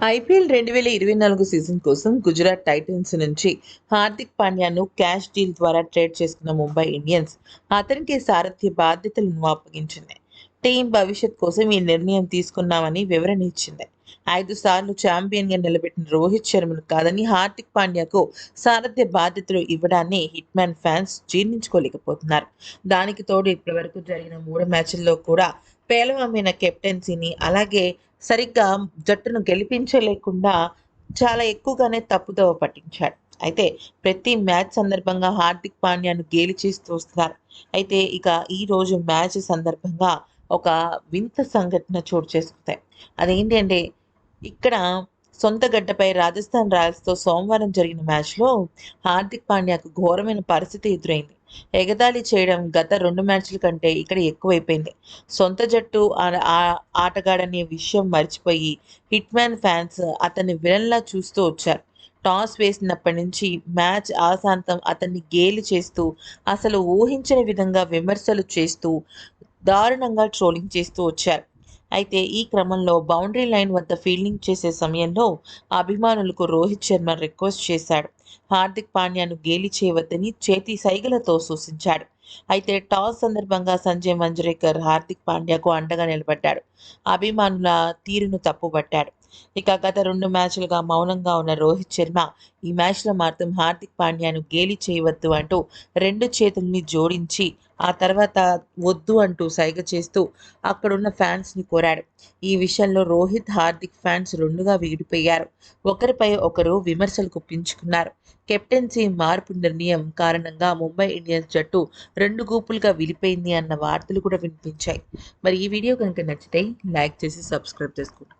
IPL రెండు వేల ఇరవై నాలుగు సీజన్ కోసం గుజరాత్ టైటన్స్ నుంచి హార్దిక్ పాండ్యాను క్యాష్ డీల్ ద్వారా ట్రేడ్ చేసుకున్న ముంబై ఇండియన్స్ అతనికి సారథ్య బాధ్యతలను అప్పగించింది. టీం భవిష్యత్ కోసం ఈ నిర్ణయం తీసుకున్నామని వివరణ ఇచ్చింది. ఐదు సార్లు ఛాంపియన్గా నిలబెట్టిన రోహిత్ శర్మను కాదని హార్దిక్ పాండ్యాకు సారథ్య బాధ్యతలు ఇవ్వడాన్ని హిట్ మ్యాన్ ఫ్యాన్స్ జీర్ణించుకోలేకపోతున్నారు. దానికి తోడు ఇప్పటివరకు జరిగిన మూడు మ్యాచ్ల్లో కూడా పేలవమైన కెప్టెన్సీని అలాగే సరిగ్గా జట్టును గెలిపించలేకుండా చాలా ఎక్కువగానే తప్పుదోవ పట్టించాడు. అయితే ప్రతి మ్యాచ్ సందర్భంగా హార్దిక్ పాండ్యాను గేలి చేస్తూ వస్తున్నారు. అయితే ఇక ఈ రోజు మ్యాచ్ సందర్భంగా ఒక వింత సంఘటన చోటు చేసుకుంటాయి అదేంటి అంటే ఇక్కడ సొంత గడ్డపై రాజస్థాన్ రాయల్స్తో సోమవారం జరిగిన మ్యాచ్లో హార్దిక్ పాండ్యాకు ఘోరమైన పరిస్థితి ఎదురైంది. ఎగతాళి చేయడం గత రెండు మ్యాచ్ల కంటే ఇక్కడ ఎక్కువైపోయింది. సొంత జట్టు ఆ- ఆ- ఆటగాడనే విషయం మర్చిపోయి హిట్ మ్యాన్ ఫ్యాన్స్ అతన్ని విలన్లా చూస్తూ వచ్చారు. టాస్ వేసినప్పటి నుంచి మ్యాచ్ ఆశాంతం అతన్ని గేలి చేస్తూ అసలు ఊహించని విధంగా విమర్శలు చేస్తూ దారుణంగా ట్రోలింగ్ చేస్తూ వచ్చారు. అయితే ఈ క్రమంలో బౌండరీ లైన్ వద్ద ఫీల్డింగ్ చేసే సమయంలో అభిమానులకు రోహిత్ శర్మ రిక్వెస్ట్ చేశాడు. హార్దిక్ పాండ్యాను గేలి చేయవద్దని చేతి సైగలతో సూచించాడు. అయితే టాస్ సందర్భంగా సంజయ్ మంజ్రేకర్ హార్దిక్ పాండ్యాకు అండగా నిలబడ్డాడు. అభిమానుల తీరును తప్పుబట్టాడు. ఇక గత రెండు మ్యాచ్లుగా మౌనంగా ఉన్న రోహిత్ శర్మ ఈ మ్యాచ్లో మాత్రం హార్దిక్ పాండ్యాను గేలి చేయవద్దు అంటూ రెండు చేతుల్ని జోడించి ఆ తర్వాత వద్దు అంటూ సైగ చేస్తూ అక్కడున్న ఫ్యాన్స్ని కోరాడు. ఈ విషయంలో రోహిత్ హార్దిక్ ఫ్యాన్స్ రెండుగా విడిపోయారు. ఒకరిపై ఒకరు విమర్శలు గుప్పించుకున్నారు. కెప్టెన్సీ మార్పు నిర్ణయం కారణంగా ముంబై ఇండియన్స్ జట్టు రెండు గ్రూపులుగా విడిపోయింది అన్న వార్తలు కూడా వినిపించాయి. మరి ఈ వీడియో కనుక నచ్చితే లైక్ చేసి సబ్స్క్రైబ్ చేసుకోండి.